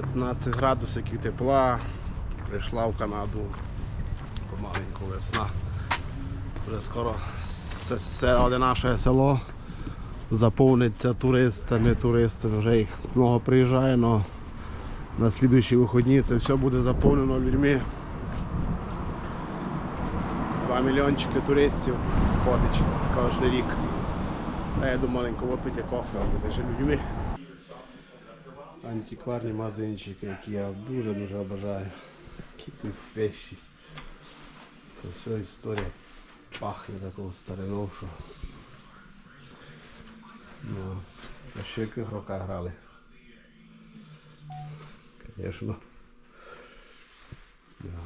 15 градусів тепла. Прийшла в Канаду помаленьку весна. Вже скоро все наше село заповниться туристами, туристами. Вже їх много приїжджає, але на слідуючі вихідні це все буде заповнено людьми. Два мільйончики туристів ходить кожен рік. А я думаю, маленько випити кофе, а буде ще людьми. Антикварні магазинчики, які я дуже-дуже обожаю. Які тут вещі. Це все історія пахне такого старину, що. Ну, а ще яких роках грали. Звісно. Да.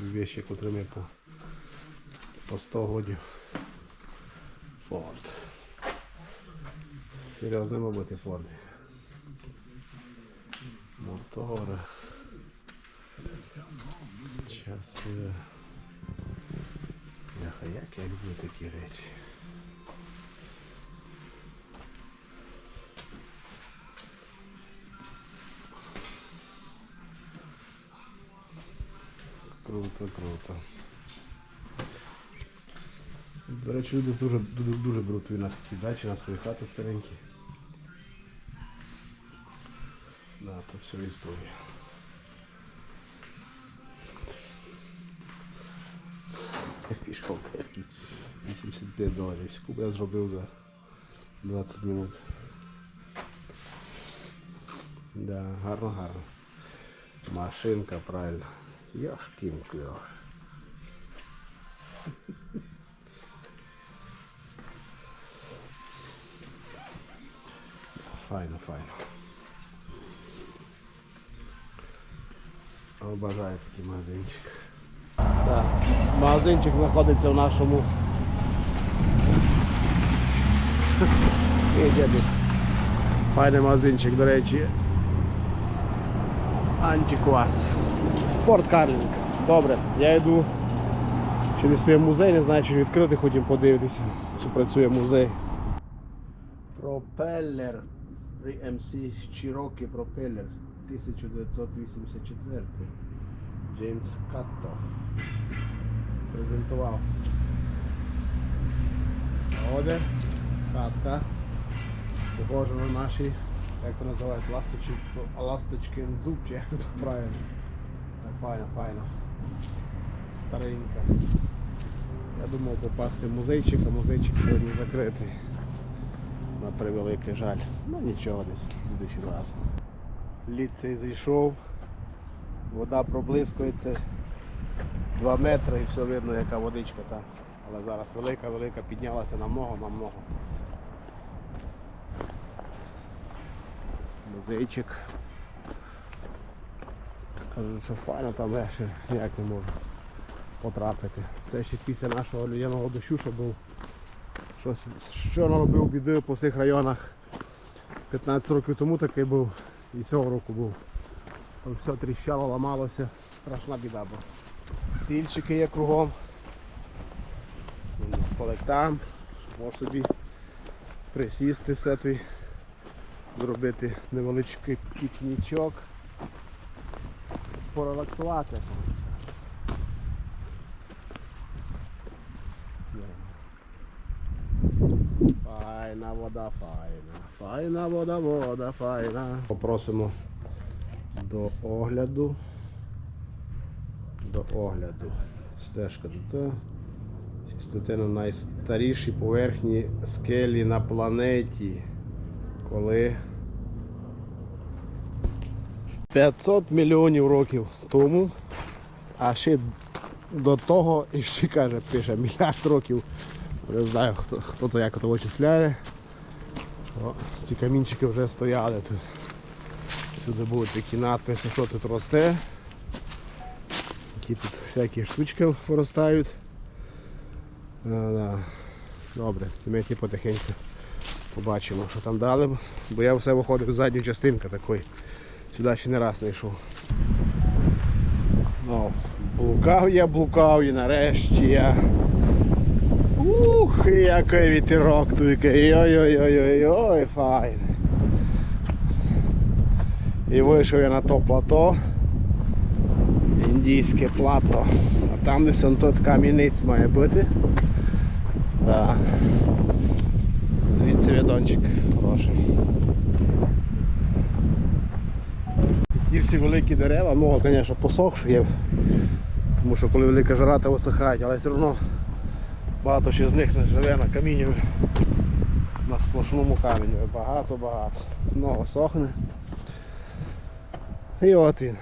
Вещи, котрими по, по 100 годів. Форд. Серйозно, мабуть, Форд. Мотори. Часи. Яха, як я люблю такі речі. Круто, круто. До речі, люди дуже, дуже, дуже беруть на такі дачі, на свої хати старенькі. Да, то все історія. Пішов 85 доларів. Скільки я зробив за 20 минут. Да, гарно, гарно. Машинка, правильно. Йошкін кльош. Файно, файно. Обожаю такий магазинчик. Да. Магазинчик знаходиться в нашому. Файний магазинчик, до речі. Антиквас. Порт Карлінг. Добре, я йду. Ще десь є музей, не знаю, чи він відкритий, ходім подивитися, чи працює музей. Пропеллер. MC Cherokee Пропеллер 1984. Джеймс Катто. Презентував. Оде хатка. Похожа на наші, як то називають, ласточки, ласточкин зуб, як тут правильно. Файно, файно. Старенька. Я думав попасти в музейчик, а музейчик сьогодні закритий. На превеликий жаль. Ну нічого десь слідуючий раз. Лід цей зайшов, вода проблискується 2 метри і все видно яка водичка там. Але зараз велика-велика піднялася намного-намного. Музейчик. Кажуть, що файно там ще ніяк не можу потрапити. Це ще після нашого людяного дощу, що був щось, що наробив біди по всіх районах. 15 років тому такий був і цього року був. Там все тріщало, ламалося, страшна біда була. Стільчики є кругом. Столик там, можеш собі присісти все той, зробити невеличкий пікнічок, порелаксувати. Файна вода, файна. Файна вода, вода, файна. Попросимо до огляду. До огляду. Стежка тут. Чистоти на найстарішій поверхні скелі на планеті. Коли 500 мільйонів років тому. А ще до того, і ще каже, пише мільярд років. Не знаю, хто, хто то як то вичисляє. О, ці камінчики вже стояли тут. Сюди будуть такі надписи, що тут росте. Які тут всякі штучки виростають. А, да. Добре, ми ті потихеньку побачимо, що там дали. Бо я все виходив з задньої частинки такої. Сюди ще не раз не йшов. Ну, блукав я, блукав і нарешті я. Ух, який вітерок тут, ой-ой-ой-ой-ой, файний. І вийшов я на то плато. Індійське плато. А там десь он тут кам'янець має бути. Да. Звідси відончик хороший. І Ті всі великі дерева, много, звісно, посохші є. Тому що коли велика жара, то висихають, але все одно багато ще з них живе на камінні. На сплошному камені. Багато-багато. Много сохне. І от він.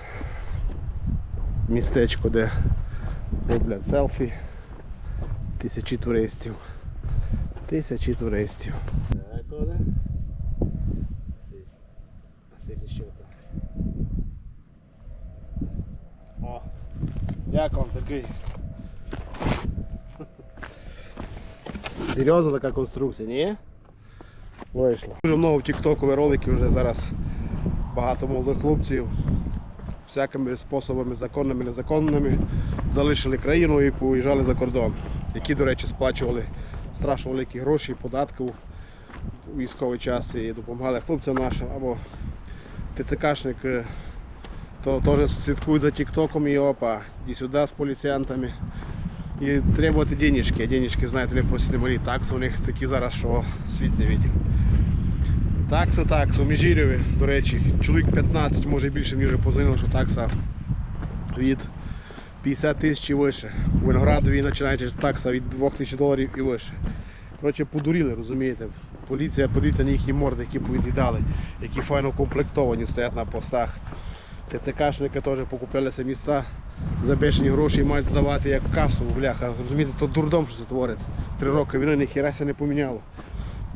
Містечко, де роблять селфі. Тисячі туристів. Тисячі туристів. Як вам такий? Серйозна така конструкція, ні? Вийшло. Дуже много в тіктокові роликів вже зараз багато молодих хлопців всякими способами, законними, незаконними, залишили країну і поїжджали за кордон, які, до речі, сплачували страшно великі гроші, податки у військовий час і допомагали хлопцям нашим або ТЦКшник, е, то теж слідкують за тіктоком і опа, іди сюди з поліціянтами. І требувати денежки, а денежки, знаєте, вони просто немалі такси, у них такі зараз, що світ не видів. Такса, такса, у Міжірєві, до речі, чоловік 15, може більше мені вже позвонило, що такса від 50 тисяч і вище. У Виноградові починається такса від 2 тисяч доларів і вище. Коротше, подуріли, розумієте. Поліція, подивіться на їхні морди, які повід'їдали, які файно комплектовані стоять на постах. ТЦКшники теж покуплялися міста за бешені гроші і мають здавати як касу, бляха. Розумієте, то дурдом, що це творить. Три роки війни ніхіра ся не поміняло.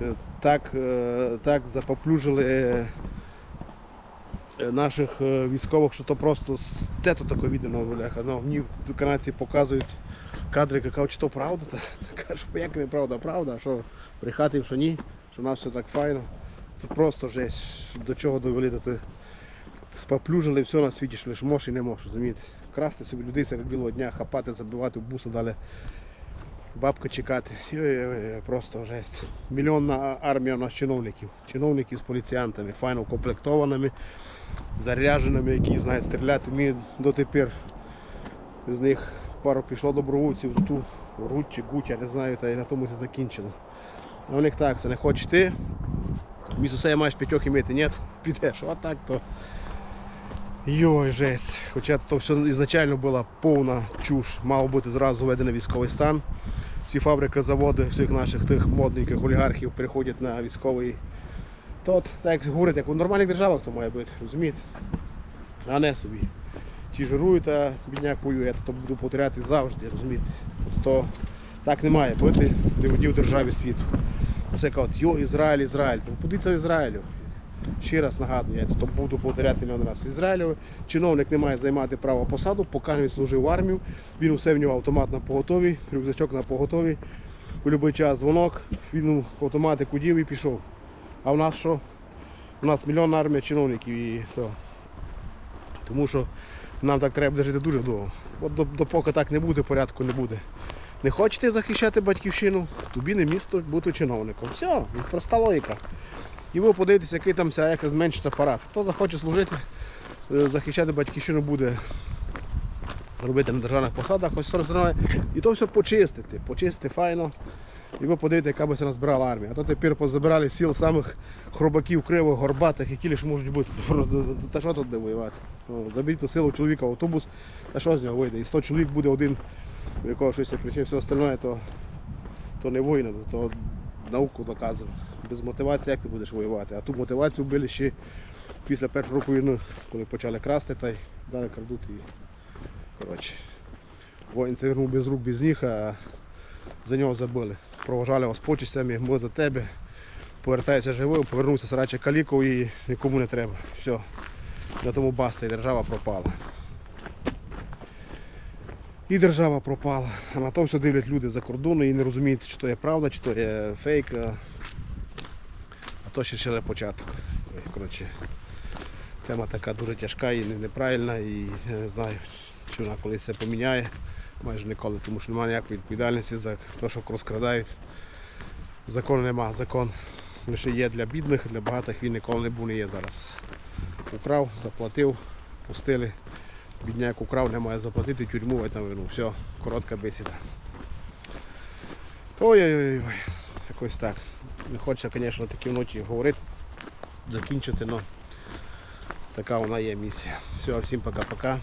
Е, Так, е, так запоплюжили е, наших військових, що то просто те то таке відео, бляха. Ну, мені канадці показують кадри, я кажу, чи то правда? Та кажу, як не правда, правда, що брехати, їм, що ні, що у нас все так файно. Це просто жесть, до чого довели, споплюжили все на світі, що лиш можеш і не можеш, розумієте. Красти собі людей серед білого дня, хапати, забивати в буси далі. Бабку чекати. Ой-ой-ой, просто жесть. Мільйонна армія у нас чиновників. Чиновників з поліціянтами, файно укомплектованими, зарядженими, які знають стріляти вміють дотепер. З них пару пішло добровольців, ту руть чи гуть, я не знаю, та й на тому все закінчило. А у них так, це не хочеш ти, усе маєш п'ятьох імити, ні, підеш, а так то. Йой, жесть. Хоча то все ізначально була повна чуш. Мав бути зразу введений військовий стан. Всі фабрики, заводи всіх наших тих модненьких олігархів переходять на військовий. Тот, так як говорять, як у нормальних державах то має бути, розумієте? А не собі. Ті жирують, а бідняк воює, я то буду повторяти завжди, розумієте? То так не має бути ні в державі світу. Все кажуть, йо, Ізраїль, Ізраїль. Ну, Подивіться в Ізраїлю. Ще раз нагадую, я тут буду повторяти мільйон разів. В Ізраїлі чиновник не має займати право посаду, поки він служив в армію. Він усе в нього автомат на поготові, рюкзачок на поготові. У будь-який час дзвонок, він автоматик удів і пішов. А в нас що? У нас мільйонна армія чиновників і то. Тому що нам так треба буде жити дуже довго. От допоки так не буде, порядку не буде. Не хочете захищати батьківщину, тобі не місто бути чиновником. Все, проста логіка. І ви подивитесь, який там як зменшить апарат. Хто захоче служити, е, захищати батьківщину буде робити на державних посадах, ось розриває. І то все почистити, почистити файно. І ви подивите, яка би це назбирала армія. А то тепер позабирали сіл самих хробаків, кривих, горбатих, які лише можуть бути. Та що тут де воювати? Заберіть силу чоловіка в автобус, та що з нього вийде? І 100 чоловік буде один, у якого щось причина, все остальне, то, то не воїни, то науку доказано. Без мотивації як ти будеш воювати? А ту мотивацію вбили ще після першого року війни, коли почали красти, та й далі крадуть і коротше. Воїн це вернув без рук, без ніг, а за нього забили. Проважали його з почестями, ми за тебе. Повертайся живим, повернувся сраче каліков і нікому не треба. Все. На тому баста і держава пропала. І держава пропала. А на то все дивлять люди за кордону і не розуміють, чи то є правда, чи то є фейк. А- то ще ще початок. Коротше, тема така дуже тяжка і неправильна, і я не знаю, чи вона колись це поміняє. Майже ніколи, тому що немає ніякої відповідальності за те, що розкрадають. Закону нема, закон лише є для бідних, для багатих він ніколи не був не є зараз. Украв, заплатив, пустили. Бідняк украв, не має заплатити, тюрму, я там вернув. Все, коротка бесіда. Ой-ой-ой, якось так. Не хочеться, звісно, такі ноті говорити, закінчити, але така вона є місія. Все, всім пока-пока.